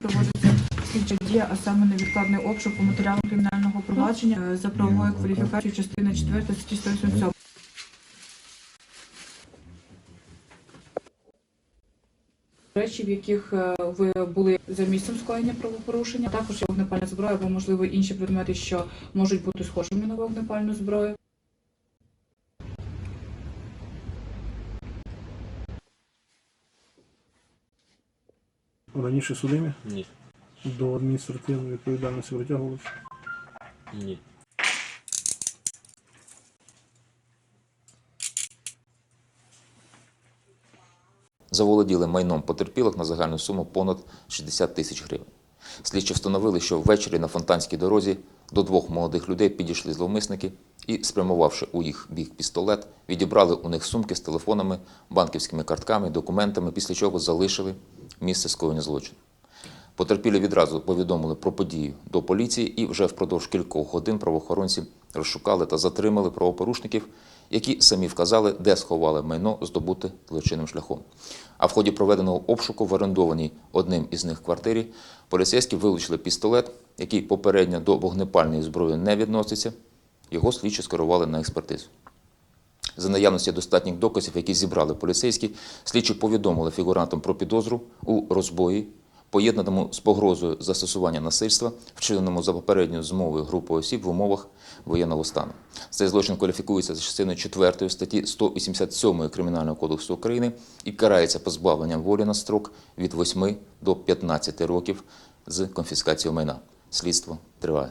Проводиться слідча дія, а саме невідкладний обшук по матеріалам кримінального провадження е, за правовою кваліфікацією частини 4 статті 187. Речі, в яких е, ви були за місцем скоєння правопорушення, також вогнепальна зброя або, можливо, інші предмети, що можуть бути схожими на вогнепальну зброю. Раніше судимі Ні. до адміністративної відповідальності притягувалися. Ні. заволоділи майном потерпілих на загальну суму понад 60 тисяч гривень. Слідчі встановили, що ввечері на фонтанській дорозі до двох молодих людей підійшли зловмисники і, спрямувавши у їх бік пістолет, відібрали у них сумки з телефонами, банківськими картками, документами, після чого залишили місце скоєння злочину. Потерпілі відразу повідомили про подію до поліції і вже впродовж кількох годин правоохоронці розшукали та затримали правопорушників, які самі вказали, де сховали майно здобуте злочинним шляхом. А в ході проведеного обшуку в орендованій одним із них квартирі поліцейські вилучили пістолет, який попередньо до вогнепальної зброї не відноситься. Його слідчі скерували на експертизу. За наявності достатніх доказів, які зібрали поліцейські, слідчі повідомили фігурантам про підозру у розбої, поєднаному з погрозою застосування насильства, вчиненому за попередньою змовою групи осіб в умовах воєнного стану. Цей злочин кваліфікується за частиною 4 статті 187 Кримінального кодексу України і карається позбавленням волі на строк від 8 до 15 років з конфіскацією майна. Слідство триває.